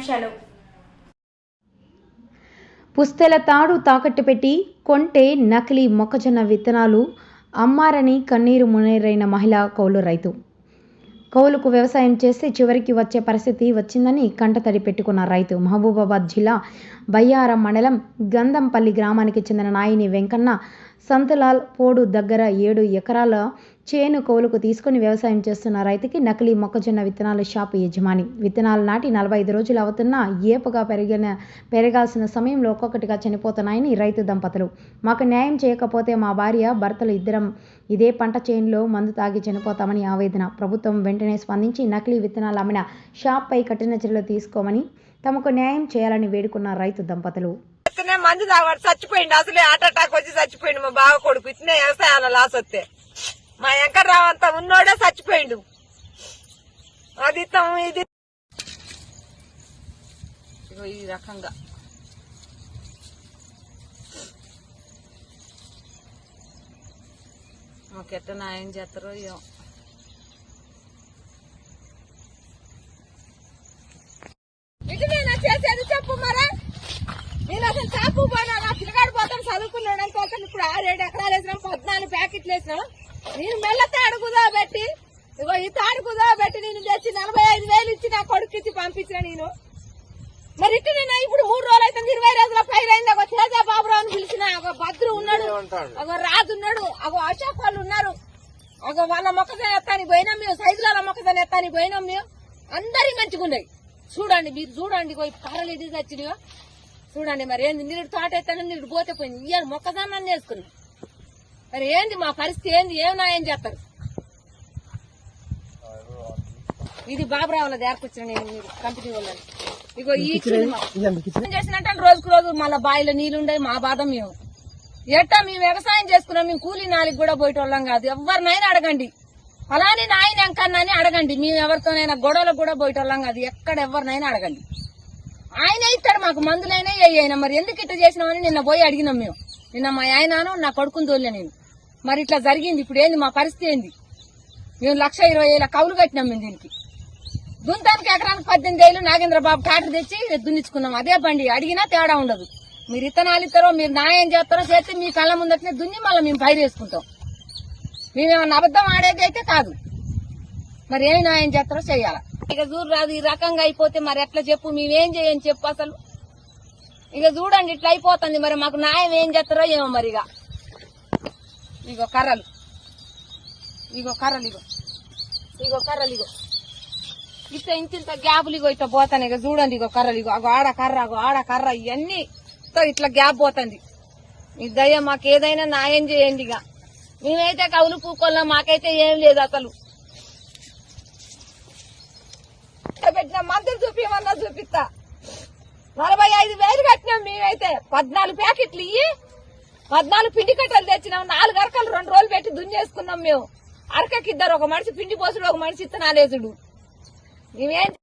వ్యాఖ్యలు పుస్తెల తాడు తాకట్టు పెట్టి కొంటే నకిలీ మొక్కజొన్న విత్తనాలు అమ్మారని కన్నీరు మునేరైన మహిళ కౌలు రైతు. కౌలుకు వ్యవసాయం చేస్తే చివరికి వచ్చే పరిస్థితి వచ్చిందని కంటతడి పెట్టుకున్న రైతు. మహబూబాబాద్ జిల్లా బయ్యారం మండలం గంధంపల్లి గ్రామానికి చెందిన నాయిని వెంకన్న సంతలాల్ పోడు దగ్గర ఏడు ఎకరాల చేను కౌలుకు తీసుకుని వ్యవసాయం చేస్తున్న రైతుకి నకిలీ మొక్కజొన్న విత్తనాల షాపు యజమాని. విత్తనాలు నాటి నలభై ఐదు రోజులు అవుతున్నా ఏపుగా పెరిగిన పెరగాల్సిన సమయంలో ఒక్కొక్కటిగా చనిపోతున్నాయని రైతు దంపతులు. మాకు న్యాయం చేయకపోతే మా భార్య భర్తలు ఇద్దరం ఇదే పంట చేనులో మందు తాగి చనిపోతామని ఆవేదన. ప్రభుత్వం వెంటనే స్పందించి నకిలీ విత్తనాలు అమ్మిన షాప్పై కఠిన చర్యలు తీసుకోమని తమకు న్యాయం చేయాలని వేడుకున్న రైతు దంపతులు. మందు తాగబడి చచ్చిపోయిండు. అసలే హార్ట్ అటాక్ వచ్చి చచ్చిపోయిండు మా బావ కొడుకు. ఇతనే వ్యవసాయాల లాస్ వస్తే మా వెంకట్రావు అంతా ఉన్నోడే చచ్చిపోయిండు. అది ఇది. ఈ రకంగా. మాకెట్ట న్యాయం చేస్తారో ఏమో. చేసేది చెప్పు మరా. నేను అసలు చాపు పోనా నా పిల్లగాడు పోతాను చదువుకున్నాడు అని పోతాను ఇప్పుడు ఆరేడు ఎకరాలు వేసినాం పద్నాలుగు ప్యాకెట్లు వేసినాం. నేను మెల్ల తాడు పెట్టి ఇగో ఈ తాడుకుదా పెట్టి నేను తెచ్చి నలభై ఐదు వేలు ఇచ్చి నా కొడుకు ఇచ్చి పంపించిన నేను. మరి ఇటు నేను ఇప్పుడు మూడు రోజులు అయితే ఇరవై రోజుల పైన అయింది. ఒక తేజా బాబురావు అని పిలిచిన ఒక భద్రు ఉన్నాడు ఒక రాజు ఉన్నాడు ఒక అశోక్ వాళ్ళు ఉన్నారు. ఒక వాళ్ళ మొక్కజొన్న ఎత్తానికి పోయినాం మేము సైజుల మొక్కజొన్న ఎత్తానికి పోయినాం మేము. అందరి మంచిగా ఉన్నాయి. చూడండి మీరు చూడండి పోయి కర్రలు ఇది తెచ్చినాయో. చూడండి మరి ఏంది నీరు తోట ఎత్తాను నీరు పోతే పోయింది. ఇయ్యాలి మొక్కజొన్న చేసుకున్నాం. మరి ఏంది మా పరిస్థితి ఏంది? ఏం నాయం చేస్తారు? ఇది బాబురావుల దేరకొచ్చిన నేను కంపెనీ వాళ్ళని ఇగో ఈ. ఏం చేసినట్టు రోజుకు రోజు మళ్ళీ బావిలో నీళ్ళు ఉండే మా బాధ మేము. ఎట్టా మేము వ్యవసాయం చేసుకున్నాం మేము కూలీ నాలుగు కూడా పోయేటోళ్ళం కాదు. ఎవరినైనా అడగండి. అలానే నాయన ఎంకన్నాని అడగండి. మేము ఎవరితోనైనా గొడవలకు కూడా పోయేటోళ్ళం కాదు. ఎక్కడ ఎవరినైనా అడగండి. ఆయన ఇస్తాడు మాకు మందులైనా అయినా మరి ఎందుకు ఇట్లా చేసినామని నిన్న పోయి అడిగినాం మేము. నిన్న మా ఆయనను నా కొడుకుని తోలే నేను. మరి ఇట్లా జరిగింది. ఇప్పుడు ఏంది? మా పరిస్థితి ఏంది? మేము లక్ష ఇరవై వేల కౌలు కట్టినాం మేము దీనికి. దుంతానికి ఎకరానికి పద్దెనిమిది వేలు నాగేంద్ర బాబు ట్రాక్టర్ తెచ్చి దున్నించుకున్నాం అదే బండి. అడిగినా తేడా ఉండదు. మీరు ఇత్తనాలు ఇస్తారో మీరు న్యాయం చేస్తారో చేస్తే మీ కళ్ళ ముందట్నే దున్ని మళ్ళీ మేము పైరు వేసుకుంటాం. మేమేమన్నా అబద్ధం ఆడేది అయితే కాదు. మరి ఏమి న్యాయం చేస్తారో చేయాలా. ఇక చూడు రాదు ఈ రకంగా అయిపోతే మరి ఎట్లా చెప్పు? మేమేం చేయని చెప్పు అసలు? ఇక చూడండి ఇట్లా అయిపోతుంది. మరి మాకు న్యాయం ఏం చేస్తారో ఏమో మరి ఇక. ఇగో కర్రలు. ఇగో కర్రలు ఇగో. ఇగో కర్రలు ఇగో. ఇట్లా ఇంత ఇంత గ్యాపులు ఇగో ఇట్లా పోతాను ఇక చూడండి ఇగో కర్రలు ఇగో. అగో ఆడ కర్ర అగో ఆడ కర్ర ఇవన్నీ ఇట్లా గ్యాప్ పోతుంది. మీ దయ మాకు ఏదైనా న్యాయం చేయండి ఇక మేమైతే కవులు పూకోళ్ళం మాకైతే ఏం లేదు అసలు. పెట్టిన మందులు చూపించమన్నా చూపిస్తా. నలభై ఐదు వేలు కట్టినాం మేమైతే. పద్నాలుగు ప్యాకెట్లు ఇయ్యి. పద్నాలుగు పిండి కట్టలు తెచ్చినాం నాలుగు అరకలు రెండు రోజులు పెట్టి దున్నేసుకున్నాం మేము. అరకకి ఇద్దరు ఒక మనిషి పిండి పోసుడు ఒక మనిషి ఇత్తనాలేసుడు. మేమేం